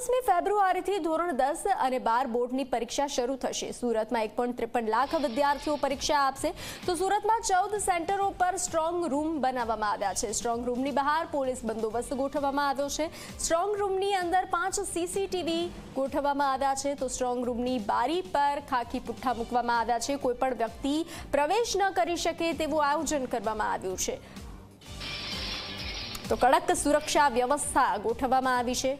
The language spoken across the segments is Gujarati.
સત્તાવીસમી ફેબ્રુઆરીથી ધોરણ દસ અને બાર બોર્ડની પરીક્ષા શરૂ થશે. સુરતમાં એક પોઈન્ટ ત્રેપન લાખ વિદ્યાર્થીઓ પરીક્ષા આપશે. તો સુરતમાં ચૌદ સેન્ટરો પર સ્ટ્રોંગ રૂમ બનાવવામાં આવ્યા છે. સ્ટ્રોંગ રૂમની બહાર પોલીસ બંદોબસ્ત ગોઠવવામાં આવ્યો છે. સ્ટ્રોંગ રૂમની અંદર પાંચ સીસીટીવી ગોઠવવામાં આવ્યા છે. તો સ્ટ્રોંગ રૂમની બારી પર ખાખી પુઠ્ઠા મૂકવામાં આવ્યા છે. કોઈપણ વ્યક્તિ પ્રવેશ ન કરી શકે તેવું આયોજન કરવામાં આવ્યું છે. તો કડક સુરક્ષા વ્યવસ્થા ગોઠવવામાં આવી છે.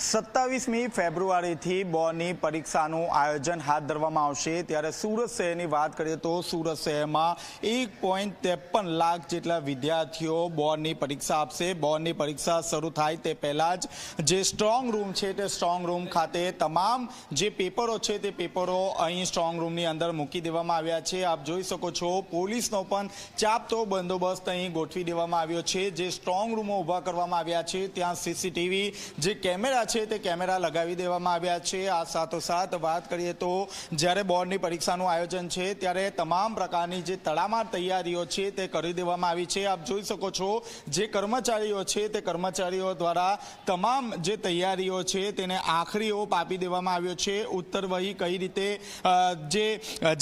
સત્તાવીસમી ફેબ્રુઆરીથી બોર્ડની પરીક્ષાનું આયોજન હાથ ધરવામાં આવશે. ત્યારે સુરત શહેરની વાત કરીએ તો સુરત શહેરમાં એક પોઈન્ટ ત્રેપન લાખ જેટલા વિદ્યાર્થીઓ બોર્ડની પરીક્ષા આપશે. બોર્ડની પરીક્ષા શરૂ થાય તે પહેલાં જ જે સ્ટ્રોંગ રૂમ છે તે સ્ટ્રોંગ રૂમ ખાતે તમામ જે પેપરો છે તે પેપરો અહીં સ્ટ્રોંગ રૂમની અંદર મૂકી દેવામાં આવ્યા છે. આપ જોઈ શકો છો, પોલીસનો પણ ચાપતો બંદોબસ્ત અહીં ગોઠવી દેવામાં આવ્યો છે. જે સ્ટ્રોંગ રૂમો ઊભા કરવામાં આવ્યા છે, ત્યાં સીસીટીવી જે કેમેરા છે તે કેમેરા લગાવી દેવામાં આવ્યા છે. આ સાથોસાથ વાત કરીએ તો જ્યારે બોર્ડની પરીક્ષાનું આયોજન છે ત્યારે તમામ પ્રકારની જે તડામાર તૈયારીઓ છે તે કરી દેવામાં આવી છે. આપ જોઈ શકો છો જે કર્મચારીઓ છે તે કર્મચારીઓ દ્વારા તમામ જે તૈયારીઓ છે તેને આખરી ઓપ આપી દેવામાં આવ્યો છે. ઉત્તરવહી કઈ રીતે જે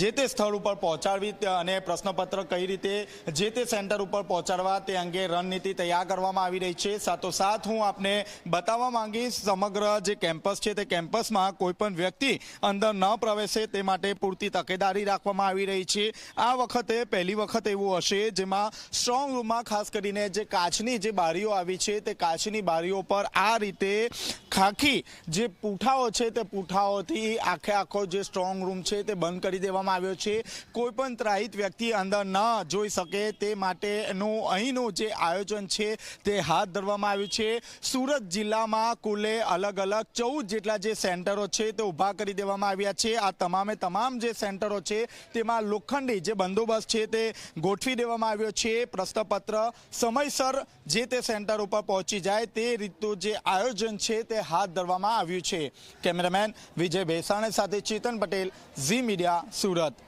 જે તે સ્થળ ઉપર પહોંચાડવી અને પ્રશ્નપત્ર કઈ રીતે જે તે સેન્ટર ઉપર પહોંચાડવા તે અંગે રણનીતિ તૈયાર કરવામાં આવી રહી છે. સાથોસાથ હું આપને બતાવવા માંગીશ સમગ્ર જે કેમ્પસ છે તે કેમ્પસમાં કોઈ પણ વ્યક્તિ અંદર ન પ્રવેશે તે માટે પૂરતી તકેદારી રાખવામાં આવી રહી છે. આ વખતે, પહેલી વખત એવું હશે જેમાં સ્ટ્રોંગ રૂમમાં ખાસ કરીને જે કાચની જે બારીઓ આવી છે તે કાચની બારીઓ પર આ રીતે ખાખી જે પૂઠાઓ છે તે પૂઠાઓથી આખે આખો જે સ્ટ્રોંગ રૂમ છે તે બંધ કરી દેવામાં આવ્યો છે. કોઈ પણ ત્રાહિત વ્યક્તિ અંદર ન જોઈ શકે તે માટેનું અહીંનું જે આયોજન છે તે હાથ ધરવામાં આવ્યું છે. સુરત જિલ્લામાં કુલે અલગ અલગ ચૌદ જેટલા જે સેન્ટરો છે તે ઊભા કરી દેવામાં આવ્યા છે. આ તમામે તમામ જે સેન્ટરો છે તેમાં લોખંડી જે બંદોબસ્ત છે તે ગોઠવી દેવામાં આવ્યો છે. પ્રશ્નપત્ર સમયસર જે તે સેન્ટર ઉપર પહોંચી જાય તે રીતનું જે આયોજન છે તે હાથ ધરવામાં આવ્યું છે. કેમેરામેન વિજય ભેસાણે સાથે ચેતન પટેલ ઝી મીડિયા સુરત.